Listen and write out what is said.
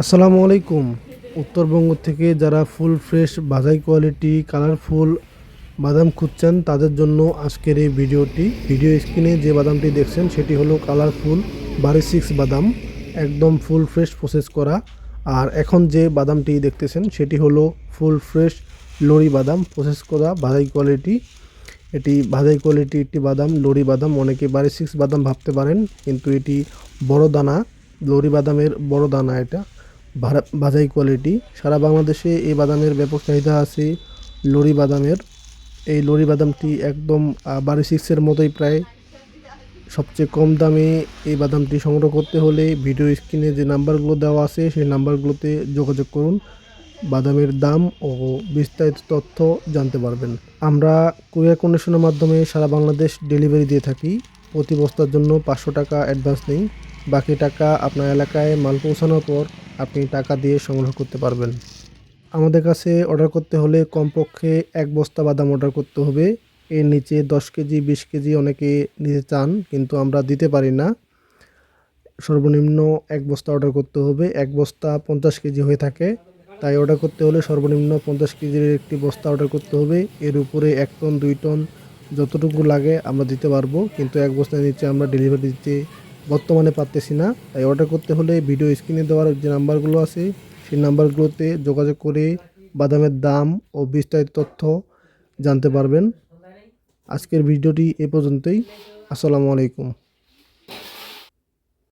আসসালামু আলাইকুম। উত্তরবঙ্গ থেকে যারা ফুল ফ্রেশ, বাজাই কোয়ালিটি, কালারফুল বাদাম খুঁজছেন, তাদের জন্য আজকের এই ভিডিওটি। ভিডিও স্ক্রিনে যে বাদামটি দেখছেন, সেটি হলো কালারফুল বারি সিক্স বাদাম, একদম ফুল ফ্রেশ প্রসেস করা। আর এখন যে বাদামটি দেখতেছেন, সেটি হলো ফুল ফ্রেশ লরি বাদাম, প্রসেস করা বাজাই কোয়ালিটি। এটি ভাজাই কোয়ালিটি একটি বাদাম, লরি বাদাম। অনেকে বারি সিক্স বাদাম ভাবতে পারেন, কিন্তু এটি বড় দানা, লরি বাদামের বড় দানা এটা। ভাজাই কোয়ালিটি সারা বাংলাদেশে এই বাদামের ব্যাপক চাহিদা আছে লরি বাদামের। এই লরি বাদামটি একদম বারি সিক্সের মতোই প্রায়। সবচেয়ে কম দামে এই বাদামটি সংগ্রহ করতে হলে ভিডিও স্ক্রিনে যে নাম্বারগুলো দেওয়া আছে, সেই নাম্বারগুলোতে যোগাযোগ করুন। বাদামের দাম ও বিস্তারিত তথ্য জানতে পারবেন। আমরা কুরিয়ার কন্ডিশনের মাধ্যমে সারা বাংলাদেশ ডেলিভারি দিয়ে থাকি। প্রতি বস্তার জন্য পাঁচশো টাকা অ্যাডভান্স নেই। বাকি টাকা আপনার এলাকায় মাল পৌঁছানোর পর আপনি টাকা দিয়ে সংগ্রহ করতে পারবেন। আমাদের কাছে অর্ডার করতে হলে কমপক্ষে এক বস্তা বাদাম অর্ডার করতে হবে। এর নিচে দশ কেজি, বিশ কেজি অনেকে নিতে চান, কিন্তু আমরা দিতে পারি না। সর্বনিম্ন এক বস্তা অর্ডার করতে হবে। এক বস্তা পঞ্চাশ কেজি হয়ে থাকে। তাই অর্ডার করতে হলে সর্বনিম্ন পঞ্চাশ কেজির একটি বস্তা অর্ডার করতে হবে। এর উপরে এক টন, দুই টন যতটুকু লাগে আমরা দিতে পারব। কিন্তু এক বস্তার নিচে আমরা ডেলিভারি দিতে বর্তমানে পারতেছি না। তাই অর্ডার করতে হলে ভিডিও স্ক্রিনে দেওয়ার যে নাম্বারগুলো আছে, সেই নাম্বারগুলোতে যোগাযোগ করে বাদামের দাম ও বিস্তারিত তথ্য জানতে পারবেন। আজকের ভিডিওটি এ পর্যন্তই। আসসালামু আলাইকুম।